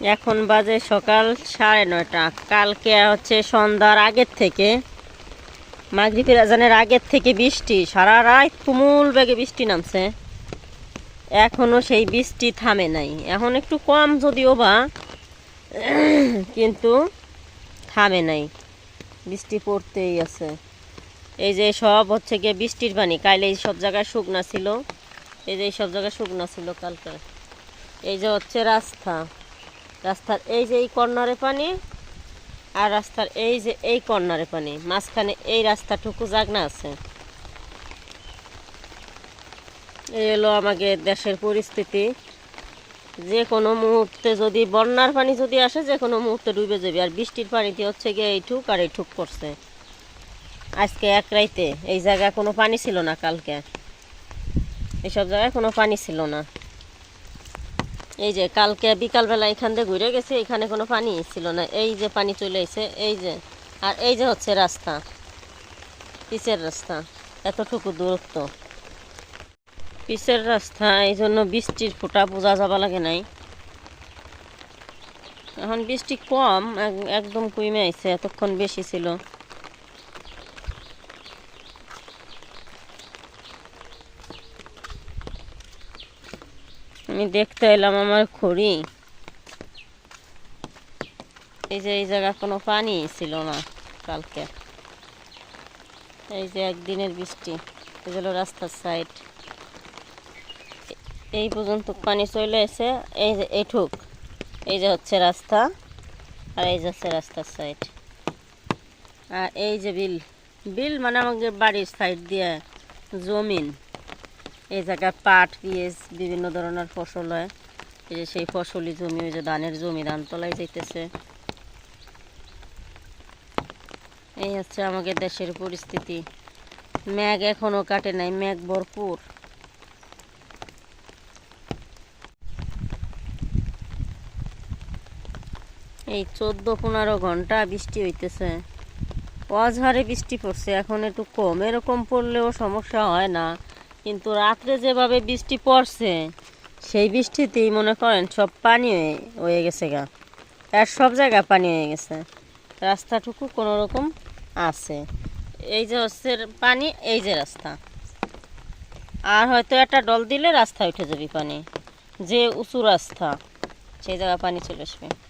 এখন বাজে সকাল সাড়ে নয়টা। কালকে হচ্ছে সন্ধ্যার আগের থেকে, মাগরিবের আজানের আগের থেকে বৃষ্টি, সারা রাত তুমুল বেগে বৃষ্টি নামছে। এখনও সেই বৃষ্টি থামে নাই। এখন একটু কম যদিও বা, কিন্তু থামে নাই। বৃষ্টি পড়তেই আছে। এই যে সব হচ্ছে গিয়ে বৃষ্টির পানি কাইলে এই সব জায়গায় শুকনা ছিল। এই যে এই সব জায়গায় শুকনা ছিল কালকে। এই যে হচ্ছে রাস্তা। রাস্তার এই যে এই কর্নারে পানি আর রাস্তার এই যে এই কর্নারে পানি। মাঝখানে এই রাস্তাটুকু জাগনা আছে। এই হলো আমাদের দেশের পরিস্থিতি। যে কোনো মুহূর্তে যদি বন্যার পানি যদি আসে যে কোনো মুহূর্তে ডুবে যাবে। আর বৃষ্টির পানিতে হচ্ছে গিয়ে এইটুক আর এইটুক করছে। আজকে এক রাইতে এই জায়গায় কোনো পানি ছিল না কালকে। এইসব জায়গায় কোনো পানি ছিল না। এই যে কালকে বিকালবেলা এখান দিয়ে ঘুরে গেছে, এখানে কোনো পানি ছিল না। এই যে পানি চলে এসে, এই যে, আর এই যে হচ্ছে রাস্তা, পিচের রাস্তা, এতটুকু দূরত্ব। পিচের রাস্তা, এই জন্য বৃষ্টির ফোঁটা বোঝা যাবা লাগে নাই। এখন বৃষ্টি কম, এক- একদম কমে আইছে, এতক্ষণ বেশি ছিল। আমি দেখতে এলাম আমার খড়ি এই যে, এই জায়গা কোনো পানি ছিল না কালকে। এই যে একদিনের বৃষ্টি এগুলো রাস্তার সাইড এই পর্যন্ত পানি চলে এসে এই যে এইটুক এই যে হচ্ছে রাস্তা আর এই যে হচ্ছে রাস্তার সাইড আর এই যে বিল বিল মানে আমাদের বাড়ির সাইড দিয়ে জমিন। এই জায়গায় পাট, পিঁয়াজ, বিভিন্ন ধরনের ফসল হয়। এই যে সেই ফসলি জমি, ওই যে ধানের জমি, ধান তলায় যাইতেছে। এই হচ্ছে আমাদের দেশের পরিস্থিতি। ম্যাগ এখনও কাটে নাই ম্যাগ ভরপুর। এই চোদ্দ পনেরো ঘণ্টা বৃষ্টি হইতেছে। অঝারে বৃষ্টি পড়ছে, এখন একটু কম। এরকম পড়লেও সমস্যা হয় না। কিন্তু রাত্রে যেভাবে বৃষ্টি পড়ছে, সেই বৃষ্টিতেই মনে করেন সব পানি হয়ে- গেছে গা। আর সব জায়গায় পানি হয়ে গেছে। রাস্তাটুকু কোনো রকম আছে। এই যে হচ্ছে পানি, এই যে রাস্তা। আর হয়তো একটা ডল দিলে রাস্তা উঠে যাবে পানি। যে উঁচু রাস্তা, সেই জায়গায় পানি চলে আসবে।